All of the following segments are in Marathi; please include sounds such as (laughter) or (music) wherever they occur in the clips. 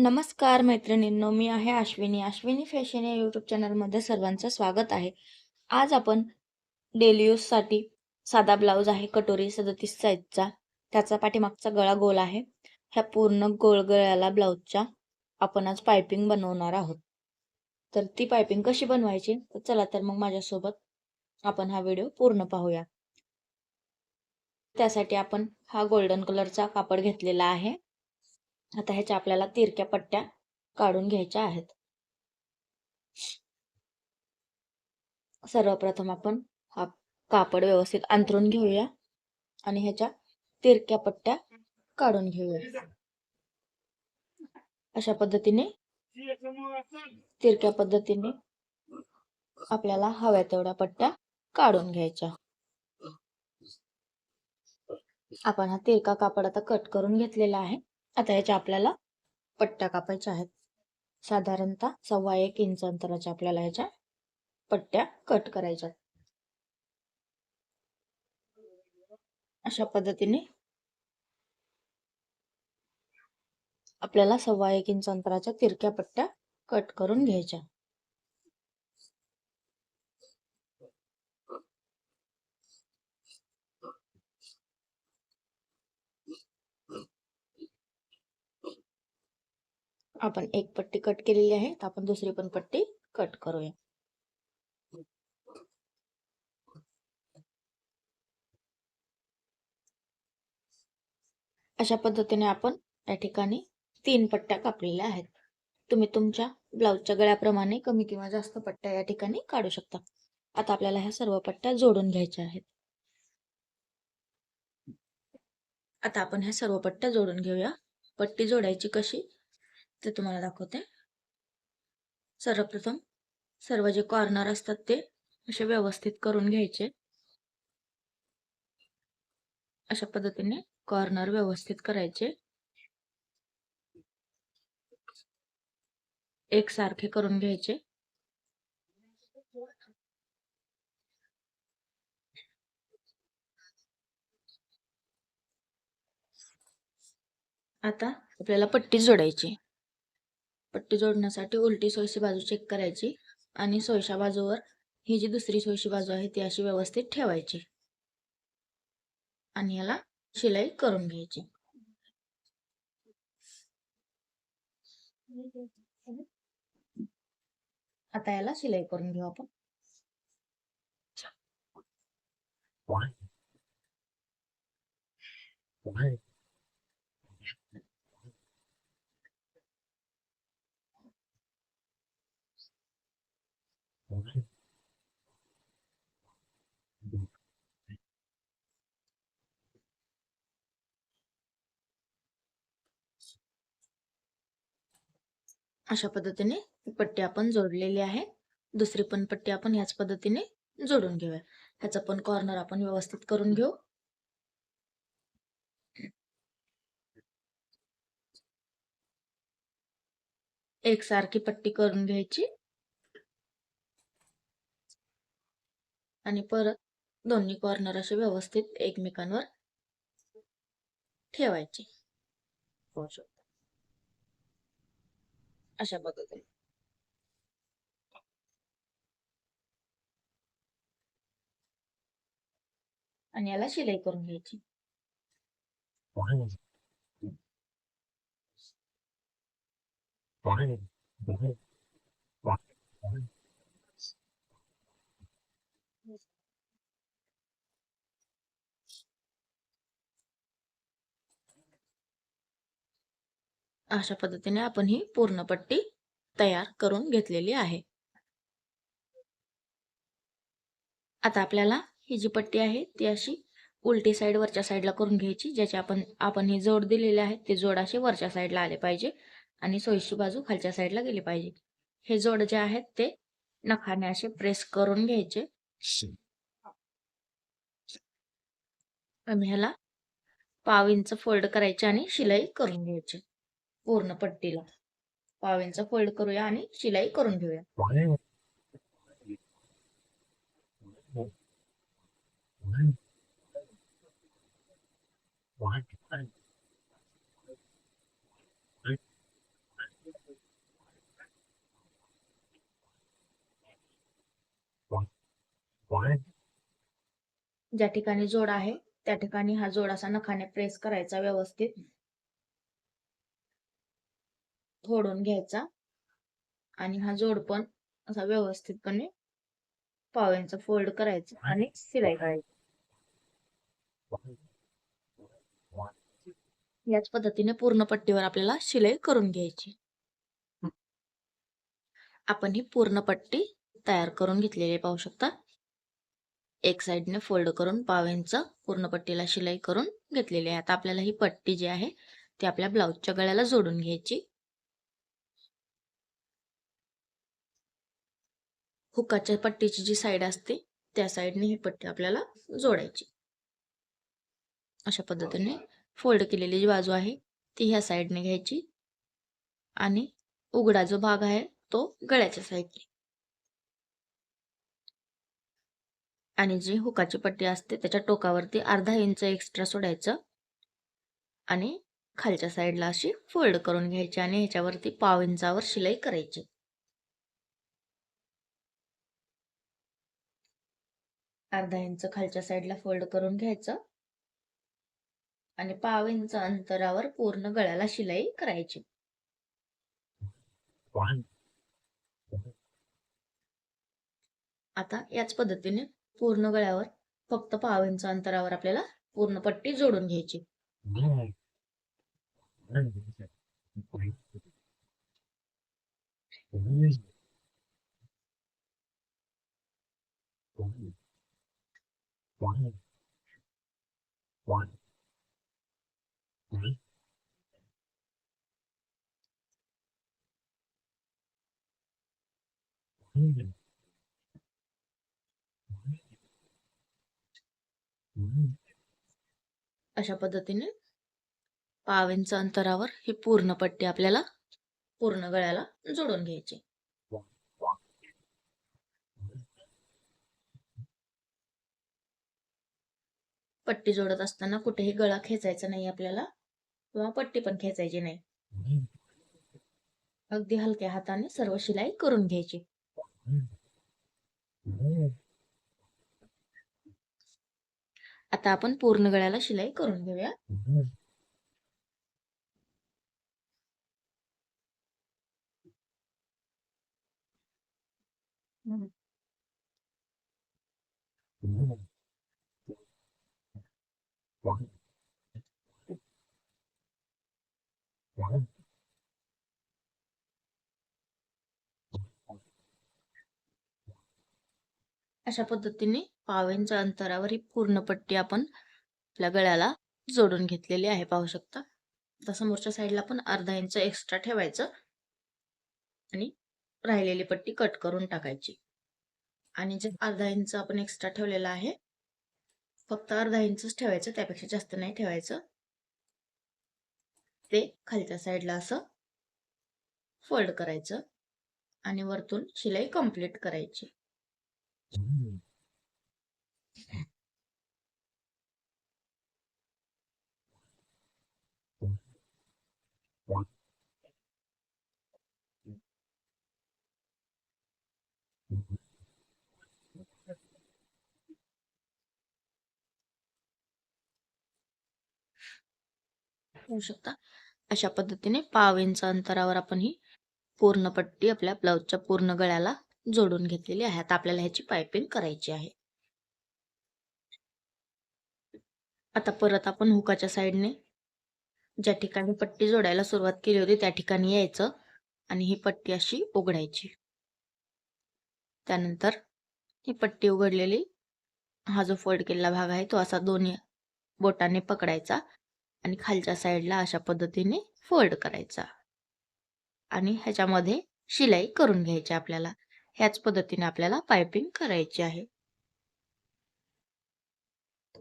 नमस्कार मैत्रिणींनो मी आहे अश्विनी. अश्विनी फॅशन या यूट्यूब चॅनलमध्ये सर्वांचं स्वागत आहे. आज आपण डेली यूजसाठी साधा ब्लाऊज आहे कटोरी सदतीस साईजचा त्याचा पाठीमागचा गळा गोल आहे. ह्या पूर्ण गोल गळ्याला ब्लाऊजच्या आपण आज पायपिंग बनवणार आहोत. तर ती पायपिंग कशी बनवायची? तर चला तर मग माझ्यासोबत आपण हा व्हिडिओ पूर्ण पाहूया. त्यासाठी आपण हा गोल्डन कलरचा कापड घेतलेला आहे. आता ह्याच्या आपल्याला तिरक्या पट्ट्या काढून घ्यायच्या आहेत. सर्वप्रथम आपण हा कापड व्यवस्थित अंथरून घेऊया आणि ह्याच्या तिरक्या पट्ट्या काढून घेऊया. अशा पद्धतीने तिरक्या पद्धतीने आपल्याला हव्या तेवढ्या पट्ट्या काढून घ्यायच्या. आपण हा तिरका कापड आता कट करून घेतलेला आहे. आता ह्याच्या आपल्याला पट्ट्या कापायच्या आहेत. साधारणतः सव्वा एक इंच अंतराच्या आपल्याला ह्याच्या पट्ट्या कट करायच्या अशा पद्धतीने आपल्याला सव्वा एक इंच अंतराच्या तिरक्या पट्ट्या कट करून घ्यायच्या. आपण एक पट्टी कट केलेली आहे तर आपण दुसरी पण पट्टी कट करूया. अशा पद्धतीने आपण या ठिकाणी तीन पट्ट्या कापलेल्या आहेत. तुम्ही तुमच्या ब्लाऊजच्या गळ्याप्रमाणे कमी किंवा जास्त पट्ट्या या ठिकाणी काढू शकता. आता आपल्याला ह्या सर्व पट्ट्या जोडून घ्यायच्या आहेत. आता आपण ह्या सर्व पट्ट्या जोडून घेऊया. पट्टी जोडायची कशी? ते तुम्हाला दाखवते. सर्वप्रथम सर्व जे कॉर्नर असतात ते असे व्यवस्थित करून घ्यायचे. अशा पद्धतीने कॉर्नर व्यवस्थित करायचे. एकसारखे करून घ्यायचे. आता आपल्याला पट्टी जोडायची. पट्टी जोडण्यासाठी उलटी सोयशी बाजू चेक करायची आणि सोयशा बाजूवर ही जी दुसरी सोयशी बाजू आहे ती अशी व्यवस्थित ठेवायची. आणि याला शिलाई करून घ्यायची. आता याला शिलाई करून घेऊ आपण. अशा पद्धतीने पट्टी आपण जोडलेली आहे दुसरी पण पट्टी आपण ह्याच पद्धतीने जोडून घेऊया. ह्याचा पण कॉर्नर आपण व्यवस्थित करून घेऊ. एकसारखी पट्टी करून घ्यायची. आणि परत दोन्ही कॉर्नर असे व्यवस्थित एकमेकांवर ठेवायचे. अशा पद्धतीने. आणि याला शिलाई करून घ्यायची. (laughs) अशा पद्धतीने आपण ही पूर्ण पट्टी तयार करून घेतलेली आहे. आता आपल्याला ही जी पट्टी आहे ती अशी उलटी साईड वरच्या साईडला करून घ्यायची ज्याचे आपण आपण हे जोड दिलेले आहे ते जोड असे वरच्या साईडला आले पाहिजे आणि सोयीची बाजू खालच्या साईडला गेली पाहिजे. हे जोड जे आहेत ते नखाने असे प्रेस करून घ्यायचे. आणि ह्याला पाव इंच फोल्ड करायचे आणि शिलाई करून घ्यायची. पूर्ण पट्टीला. पाव्यांचा फोल्ड करूया आणि शिलाई करून घेऊया. ज्या ठिकाणी जोड आहे त्या ठिकाणी हा जोड असा नखाने प्रेस करायचा व्यवस्थित. फोडून घ्यायचा. आणि हा जोड पण असा व्यवस्थितपणे पाव्यांचा फोल्ड करायचा आणि शिलाई करायची याच पद्धतीने पूर्ण पट्टीवर आपल्याला शिलाई करून घ्यायची. आपण ही पूर्ण पट्टी तयार करून घेतलेली पाहू शकता. एक साइडने फोल्ड करून पाव्यांचं पूर्ण पट्टीला शिलाई करून घेतलेली आहे. आता आपल्याला ही पट्टी जी आहे ती आपल्या ब्लाउजच्या गळ्याला जोडून घ्यायची. हुकाच्या पट्टीची जी साईड असते त्या साईडने ही पट्टी आपल्याला जोडायची. अशा पद्धतीने फोल्ड केलेली जी बाजू आहे ती ह्या साईडने घ्यायची आणि उघडा जो भाग आहे तो गळ्याच्या साईडने आणि जी हुकाची पट्टी असते त्याच्या टोकावरती अर्धा इंच एक्स्ट्रा सोडायचं आणि खालच्या साईडला अशी फोल्ड करून घ्यायची आणि ह्याच्यावरती पाव इंचावर शिलाई करायची. अर्धा इंच खालच्या साईडला फोल्ड करून घ्यायचं. आणि पाव इंच अंतरावर पूर्ण गळ्याला शिलाई करायची. आता याच पद्धतीने पूर्ण गळ्यावर फक्त पाव इंच अंतरावर आपल्याला पूर्ण पट्टी जोडून घ्यायची. अशा पद्धतीने पावेंच्या अंतरावर ही पूर्ण पट्टी आपल्याला पूर्ण गळ्याला जोडून घ्यायची. पट्टी जोडत असताना कुठेही गळा खेचायचा नाही आपल्याला किंवा पट्टी पण खेचायची नाही. अगदी हलक्या हाताने सर्व शिलाई करून घ्यायची. आता आपण पूर्ण गळ्याला शिलाई करून घेऊया. अशा पद्धतीने पावेंच्या अंतरावर ही पूर्ण पट्टी आपण आपल्या गळ्याला जोडून घेतलेली आहे पाहू शकता. आता समोरच्या साईडला पण अर्धा इंच एक्स्ट्रा ठेवायचं आणि राहिलेली पट्टी कट करून टाकायची. आणि जे अर्धा इंच आपण एक्स्ट्रा ठेवलेला आहे फक्त अर्धा इंचच ठेवायचं त्यापेक्षा जास्त नाही ठेवायचं. ते खालच्या साईडला असं फोल्ड करायचं आणि वरतून शिलाई कंप्लीट करायची. ठेवू शकता. अशा पद्धतीने पाव इंच अंतरावर आपण ही पूर्ण पट्टी आपल्या ब्लाऊजच्या पूर्ण गळ्याला जोडून घेतलेली आहे. आता आपल्याला ह्याची पायपिंग करायची आहे. आता परत आपण हुकाच्या साईडने ज्या ठिकाणी पट्टी जोडायला सुरुवात केली होती त्या ठिकाणी यायचं आणि ही पट्टी अशी उघडायची. त्यानंतर ही पट्टी उघडलेली हा जो फोल्ड केलेला भाग आहे तो असा दोन्ही बोटाने पकडायचा. आणि खालच्या साईडला अशा पद्धतीने फोल्ड करायचा. आणि ह्याच्यामध्ये शिलाई करून घ्यायची आपल्याला. ह्याच पद्धतीने आपल्याला पायपिंग करायची आहे.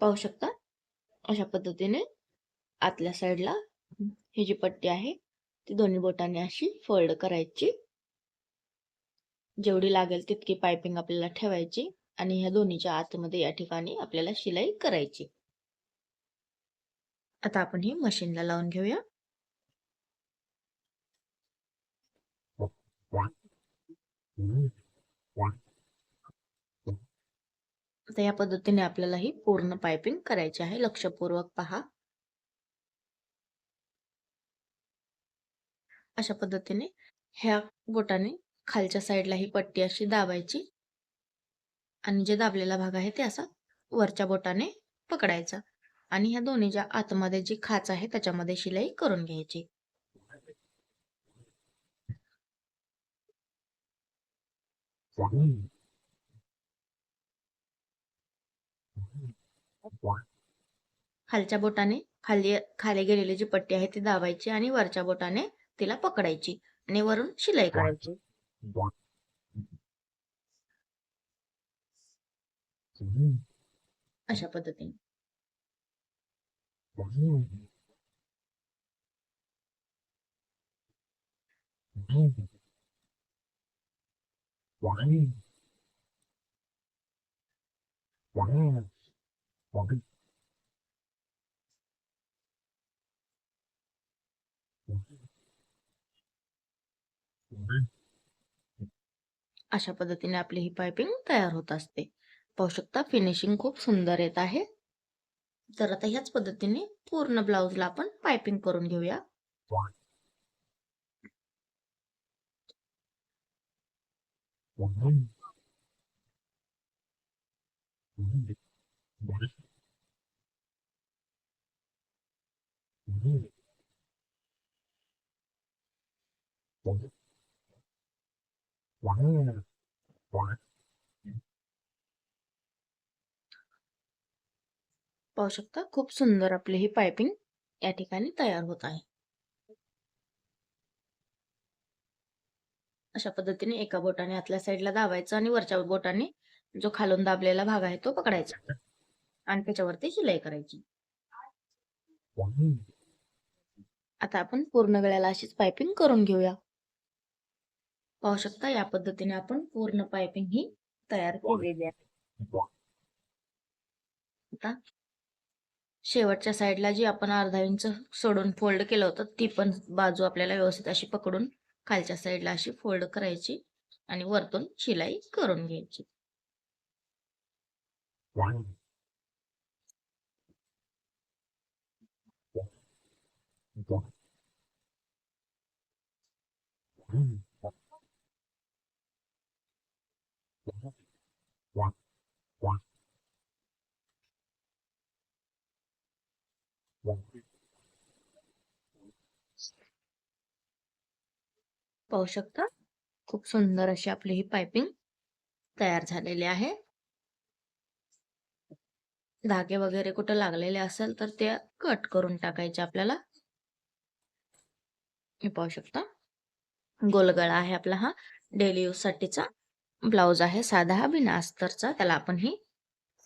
पाहू शकता? अशा पद्धतीने आतल्या साईडला ही जी पट्टी आहे ती दोन्ही बोटाने अशी फोल्ड करायची. जेवढी लागेल तितकी पायपिंग आपल्याला ठेवायची आणि ह्या दोन्हीच्या आतमध्ये या ठिकाणी आपल्याला शिलाई करायची. आता आपण ही मशीनला लावून घेऊया. आता या पद्धतीने आपल्याला ही पूर्ण पायपिंग करायची आहे. लक्षपूर्वक पहा. अशा पद्धतीने ह्या बोटाने खालच्या साईडला ही पट्टी अशी दाबायची आणि जे दाबलेला भाग आहे ते असा वरच्या बोटाने पकडायचा. आणि ह्या दोन्ही ज्या आतमध्ये जी खाच आहे त्याच्यामध्ये शिलाई करून घ्यायची. खालच्या बोटाने खाली खाली गेलेली जी पट्टी आहे ती दाबायची आणि वरच्या बोटाने तिला पकडायची आणि वरून शिलाई करायची. अशा पद्धतीने. अशा पद्धतीने आपली ही पायपिंग तयार होत असते. पाहू शकता फिनिशिंग खूप सुंदर येत आहे. तर आता ह्याच पद्धतीने पूर्ण ब्लाउजला आपण पायपिंग करून घेऊया. पाहू शकता. खूप सुंदर आपली ही पायपिंग या ठिकाणी तयार होत आहे. अशा पद्धतीने एका बोटाने आतल्या साईडला दाबायचं आणि वरच्या बोटाने जो खालून दाबलेला भाग आहे तो पकडायचा. आणि त्याच्यावरती शिलाई करायची. आता आपण पूर्ण वेळेला अशीच पायपिंग करून घेऊया. पाहू शकता या पद्धतीने आपण पूर्ण पायपिंग ही तयार केलेली आहे. आता शेवटच्या साईडला जी आपण अर्धा इंच सोडून फोल्ड केलं होतं ती पण बाजू आपल्याला व्यवस्थित अशी पकडून खालच्या साईडला अशी फोल्ड करायची आणि वरतून शिलाई करून घ्यायची. पाहू शकता. खूप सुंदर अशी आपली ही पायपिंग तयार झालेली आहे. धागे वगैरे कुठं लागलेले असेल तर ते कट करून टाकायचे आपल्याला. हे पाहू शकता. गोलगळा आहे आपला हा. डेली यूज साठीचा. ब्लाउज आहे साधा हा. बिना अस्तरचा त्याला आपण ही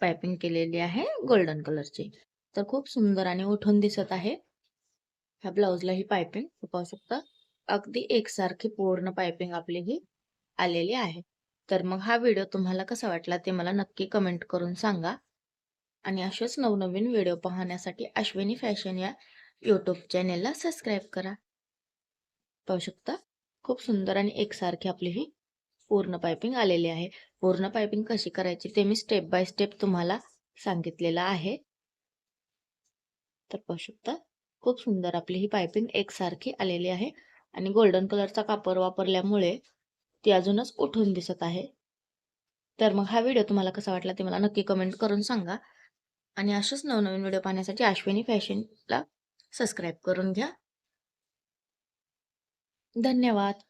पायपिंग केलेली आहे गोल्डन कलरची. तर खूप सुंदर आणि उठून दिसत आहे. ह्या ब्लाउजला ही पायपिंग. पाहू शकता. अगदी एकसारखी पूर्ण पायपिंग आपली ही आलेली आहे. तर मग हा व्हिडिओ तुम्हाला कसा वाटला ते मला नक्की कमेंट करून सांगा. आणि असेच नवनवीन व्हिडिओ पाहण्यासाठी अश्विनी फॅशन या यूट्यूब चॅनेलला सबस्क्राईब करा. पाहू शकता खूप सुंदर आणि एकसारखी आपली ही पूर्ण पायपिंग आलेली आहे. पूर्ण पायपिंग कशी करायची ते मी स्टेप बाय स्टेप तुम्हाला सांगितलेलं आहे. तर पाहू शकता खूप सुंदर आपली ही पायपिंग एकसारखी आलेली आहे. आणि गोल्डन कलरचा कापड वापरल्यामुळे ती अजूनच उठून दिसत आहे. तर मग हा व्हिडिओ तुम्हाला कसा वाटला ते मला नक्की कमेंट करून सांगा. आणि अशाच नवनवीन व्हिडिओ पाहण्यासाठी अश्विनी फॅशनला सबस्क्राईब करून घ्या. धन्यवाद.